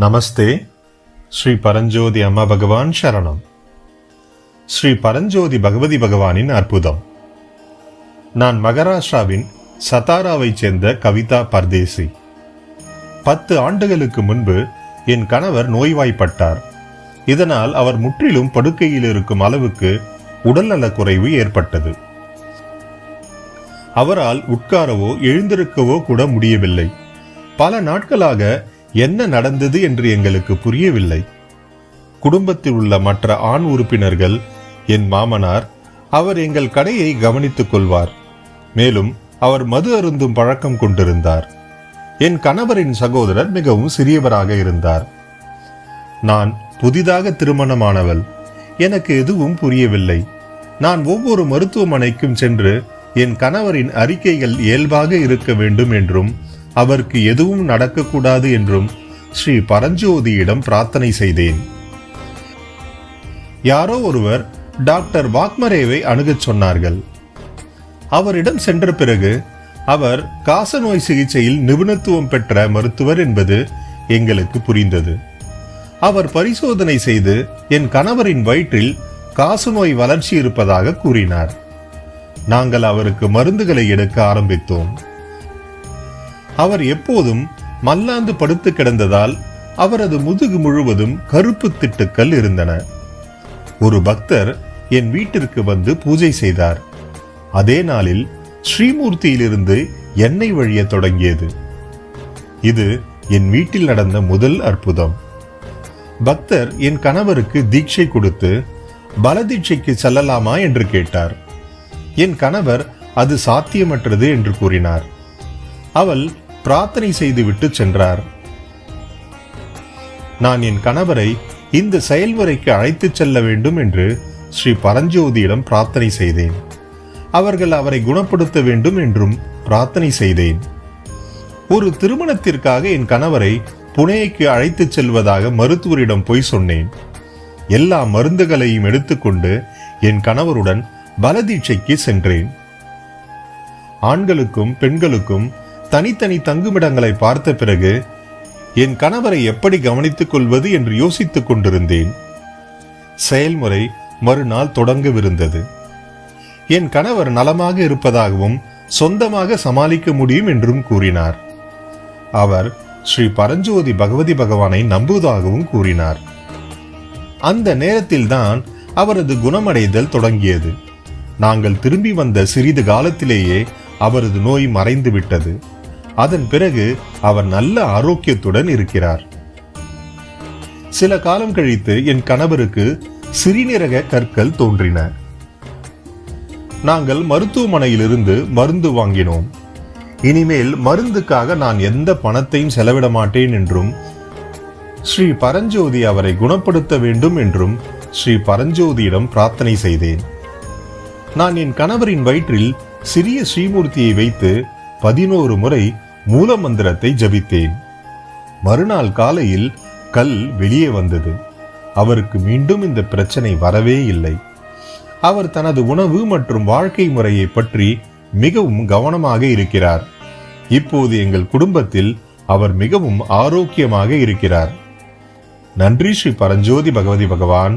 நமஸ்தே. ஸ்ரீ பரஞ்சோதி அம்மா பகவான் சரணம். ஸ்ரீ பரஞ்சோதி பகவதி பகவானின் அற்புதம். நான் மகாராஷ்டிராவின் சதாராவைச் சேர்ந்த கவிதா பர்தேசி. பத்து ஆண்டுகளுக்கு முன்பு என் கணவர் நோய்வாய்ப்பட்டார். இதனால் அவர் முற்றிலும் படுக்கையில் இருக்கும் அளவுக்கு உடல்நலக் குறைவு ஏற்பட்டது. அவரால் உட்காரவோ எழுந்திருக்கவோ கூட முடியவில்லை. பல நாட்களாக என்ன நடந்தது என்று எங்களுக்கு புரியவில்லை. குடும்பத்தில் உள்ள மற்ற ஆண் உறுப்பினர்கள் என் மாமனார் அவர் எங்கள் கடையை கவனித்துக் கொள்வார். மேலும் அவர் மது அருந்தும் பழக்கம் கொண்டிருந்தார். என் கணவரின் சகோதரர் மிகவும் சிறியவராக இருந்தார். நான் புதிதாக திருமணமானவள். எனக்கு எதுவும் புரியவில்லை. நான் ஒவ்வொரு மருத்துவமனைக்கும் சென்று என் கணவரின் அறிக்கைகள் இயல்பாக இருக்க வேண்டும் என்றும் அவருக்கு எதுவும் நடக்கக்கூடாது என்றும் ஸ்ரீ பரஞ்சோதியிடம் பிரார்த்தனை செய்தேன். யாரோ ஒருவர் டாக்டர் வாக்மரேவை அணுகச் சொன்னார்கள். அவரிடம் சென்ற பிறகு அவர் காசநோய் சிகிச்சையில் நிபுணத்துவம் பெற்ற மருத்துவர் என்பது எங்களுக்கு புரிந்தது. அவர் பரிசோதனை செய்து என் கணவரின் வயிற்றில் காசநோய் வளர்ச்சி இருப்பதாக கூறினார். நாங்கள் அவருக்கு மருந்துகளை எடுக்க ஆரம்பித்தோம். அவர் எப்போதும் மல்லாந்து படுத்து கிடந்ததால் அவரது முதுகு முழுவதும் கருப்பு திட்டுக்கள் இருந்தன. ஒரு பக்தர் என் வீட்டிற்கு வந்து பூஜை செய்தார். அதே நாளில் ஸ்ரீமூர்த்தியிலிருந்து எண்ணெய் வழிய தொடங்கியது. இது என் வீட்டில் நடந்த முதல் அற்புதம். பக்தர் என் கணவருக்கு தீட்சை கொடுத்து பலதீட்சைக்கு செல்லலாமா? என்று கேட்டார். என் கணவர் அது சாத்தியமற்றது என்று கூறினார். அவள் பிரார்த்தனை செய்துவிட்டு சென்றார். நான் என் கணவரை இந்த செயல்முறைக்கு அழைத்துச் செல்ல வேண்டும் என்று ஸ்ரீ பரஞ்சோதியிடம் பிரார்த்தனை செய்தேன். அவர்கள் அவரை குணப்படுத்த வேண்டும் என்றும் பிரார்த்தனை செய்தேன். ஒரு திருமணத்திற்காக என் கணவரை புனேக்கு அழைத்துச் செல்வதாக மருத்துவரிடம் போய் சொன்னேன். எல்லா மருந்துகளையும் எடுத்துக்கொண்டு என் கணவருடன் பலதீட்சைக்கு சென்றேன். ஆண்களுக்கும் பெண்களுக்கும் தனித்தனி தங்குமிடங்களை பார்த்த பிறகு என் கணவரை எப்படி கவனித்துக் கொள்வது என்று யோசித்துக் கொண்டிருந்தேன். செயல்முறை மறுநாள் தொடங்கவிருந்தது. என் கணவர் நலமாக இருப்பதாகவும் சொந்தமாக சமாளிக்க முடியும் என்றும் கூறினார். அவர் ஸ்ரீ பரஞ்சோதி பகவதி பகவானை நம்புவதாகவும் கூறினார். அந்த நேரத்தில்தான் அவரது குணமடைதல் தொடங்கியது. நாங்கள் திரும்பி வந்த சிறிது காலத்திலேயே அவரது நோய் மறைந்து விட்டது அதன் பிறகு அவர் நல்ல ஆரோக்கியத்துடன் இருக்கிறார். சில காலம் கழித்து என் கணவருக்கு சிறுநீரக கற்கள் தோன்றின. நாங்கள் மருத்துவமனையிலிருந்து மருந்து வாங்கினோம். இனிமேல் மருந்துக்காக நான் எந்த பணத்தையும் செலவிட மாட்டேன் என்றும் ஸ்ரீ பரஞ்சோதி அவரை குணப்படுத்த வேண்டும் என்றும் ஸ்ரீ பரஞ்சோதியிடம் பிரார்த்தனை செய்தேன். நான் என் கணவரின் வயிற்றில் சிறிய ஸ்ரீமூர்த்தியை வைத்து பதினோரு முறை மூல மந்திரத்தை ஜபித்தேன். மறுநாள் காலையில் கல் வெளியே வந்தது. அவருக்கு மீண்டும் இந்த பிரச்சனை வரவே இல்லை. அவர் தனது உணவு மற்றும் வாழ்க்கை முறையை பற்றி மிகவும் கவனமாக இருக்கிறார். இப்போது எங்கள் குடும்பத்தில் அவர் மிகவும் ஆரோக்கியமாக இருக்கிறார். நன்றி ஸ்ரீ பரஞ்சோதி பகவதி பகவான்.